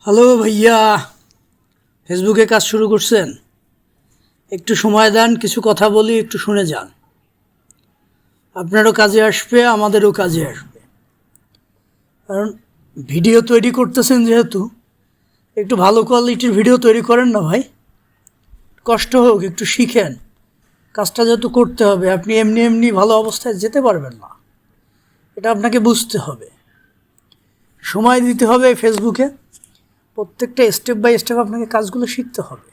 Hello ভাইয়া, ফেসবুকে কাজ শুরু করছেন? একটু সময় দেন, কিছু কথা বলি, একটু শুনে যান। আপনারও কাজে আসবে, আমাদেরও কাজে আসবে। কারণ ভিডিও তৈরি করতেছেন যেহেতু, একটু ভালো কোয়ালিটির ভিডিও তৈরি করেন না ভাই। কষ্ট হোক, একটু শিখেন। কাজটা যেহেতু করতে হবে, আপনি এমনি এমনি ভালো অবস্থায় যেতে পারবেন না। এটা আপনাকে বুঝতে হবে। সময় দিতে হবে ফেসবুকে। প্রত্যেকটা স্টেপ বাই স্টেপ আপনাকে কাজগুলো শিখতে হবে।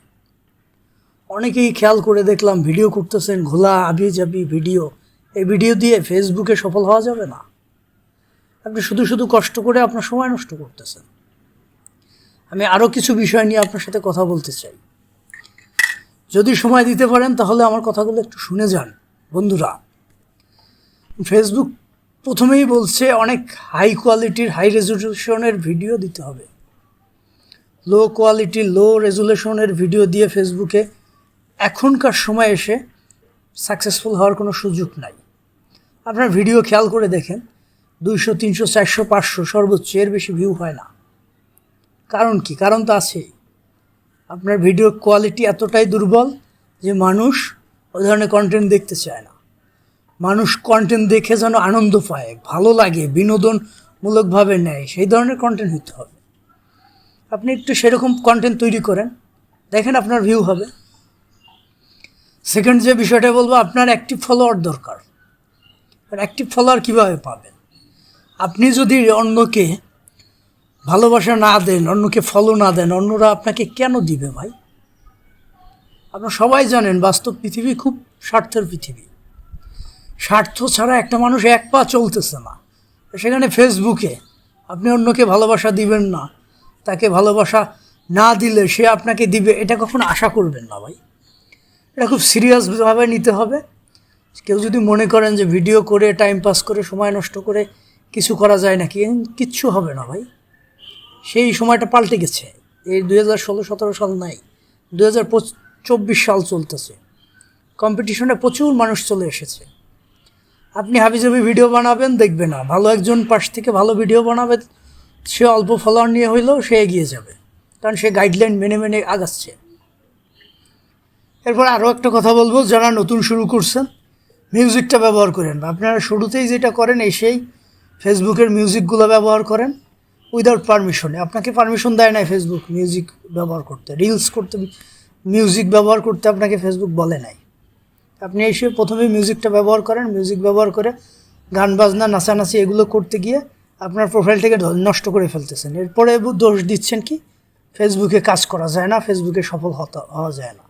অনেকেই খেয়াল করে দেখলাম ভিডিও করতেছেন, ঘোলা আবি যাবি ভিডিও এই ভিডিও দিয়ে ফেসবুকে সফল হওয়া যাবে না। আপনি শুধু শুধু কষ্ট করে আপনার সময় নষ্ট করতেছেন। আমি আরও কিছু বিষয় নিয়ে আপনার সাথে কথা বলতে চাই। যদি সময় দিতে পারেন, তাহলে আমার কথাগুলো একটু শুনে যান। বন্ধুরা ফেসবুক প্রথমেই বলছে, অনেক হাই কোয়ালিটির হাই রেজলিউশনের ভিডিও দিতে হবে। লো কোয়ালিটি লো রেজুলেশনের ভিডিও দিয়ে ফেসবুকে এখনকার সময় এসে সাকসেসফুল হওয়ার কোনো সুযোগ নাই। আপনার ভিডিও খেয়াল করে দেখেন, দুইশো, তিনশো, চারশো, পাঁচশো সর্বোচ্চ এর বেশি ভিউ হয় না। কারণ কি? কারণ তো আছেই। আপনার ভিডিও কোয়ালিটি এতটাই দুর্বল যে মানুষ ওই ধরনের কন্টেন্ট দেখতে চায় না। মানুষ কন্টেন্ট দেখে যেন আনন্দ পায়, ভালো লাগে, বিনোদনমূলকভাবে নেয়, সেই ধরনের কন্টেন্ট হতে হবে। আপনি একটু সেরকম কন্টেন্ট তৈরি করেন, দেখেন আপনার ভিউ হবে। সেকেন্ড যে বিষয়টা বলব, আপনার অ্যাক্টিভ ফলোয়ার দরকার। অ্যাক্টিভ ফলোয়ার কীভাবে পাবেন? আপনি যদি অন্যকে ভালোবাসা না দেন, অন্যকে ফলো না দেন, অন্যরা আপনাকে কেন দিবে ভাই? আপনারা সবাই জানেন, বাস্তব পৃথিবী খুব স্বার্থের পৃথিবী। স্বার্থ ছাড়া একটা মানুষ এক পা চলতেছে না। সেখানে ফেসবুকে আপনি অন্যকে ভালোবাসা দিবেন না। তাকে ভালোবাসা না দিলে সে আপনাকে দিবে, এটা কখনো আশা করবেন না ভাই। এটা খুব সিরিয়াসভাবে নিতে হবে। কেউ যদি মনে করেন যে ভিডিও করে, টাইম পাস করে, সময় নষ্ট করে কিছু করা যায় নাকি কিচ্ছু হবে না ভাই। সেই সময়টা পাল্টে গেছে। এই দুই হাজার ষোলো, সতেরো সাল নাই দু হাজার চব্বিশ সাল চলতেছে। কম্পিটিশনে প্রচুর মানুষ চলে এসেছে। আপনি হাবিজাবি ভিডিও বানাবেন দেখবে না। ভালো একজন পাশ থেকে ভালো ভিডিও বানাবে সে অল্প ফলোয়ার নিয়ে হইলেও সে এগিয়ে যাবে। কারণ সে গাইডলাইন মেনে মেনে আগাচ্ছে। এরপর আরও একটা কথা বলব, যারা নতুন শুরু করছেন মিউজিকটা ব্যবহার করেন আপনারা শুরুতেই যেটা করেন এসেই ফেসবুকের মিউজিকগুলো ব্যবহার করেন উইদাউট পারমিশনে আপনাকে পারমিশন দেয় না ফেসবুক মিউজিক ব্যবহার করতে রিলস করতে মিউজিক ব্যবহার করতে আপনাকে ফেসবুক বলে নাই। আপনি এসে প্রথমে মিউজিকটা ব্যবহার করেন মিউজিক ব্যবহার করে গান বাজনা নাচানাচি এগুলো করতে গিয়ে আপনার প্রোফাইলটাকে নষ্ট করে ফেলতেছেন। এরপরে দোষ দিচ্ছেন কি? ফেসবুকে কাজ করা যায় না ফেসবুকে সফল হতে হওয়া যায় না।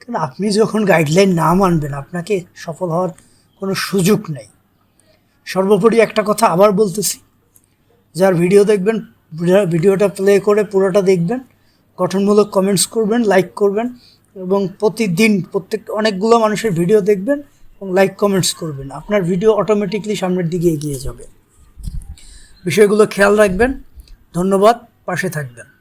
কারণ আপনি যখন গাইডলাইন না মানবেন, আপনাকে সফল হওয়ার কোনো সুযোগ নেই। সর্বোপরি একটা কথা আবার বলতেছি, যার ভিডিও দেখবেন ভিডিওটা প্লে করে পুরোটা দেখবেন, গঠনমূলক কমেন্টস করবেন লাইক করবেন এবং প্রতিদিন প্রত্যেক, অনেকগুলো মানুষের ভিডিও দেখবেন এবং লাইক কমেন্টস করবেন। আপনার ভিডিও অটোমেটিকলি সামনের দিকে এগিয়ে যাবে। বিষয়গুলো খেয়াল রাখবেন। ধন্যবাদ পাশে থাকবেন।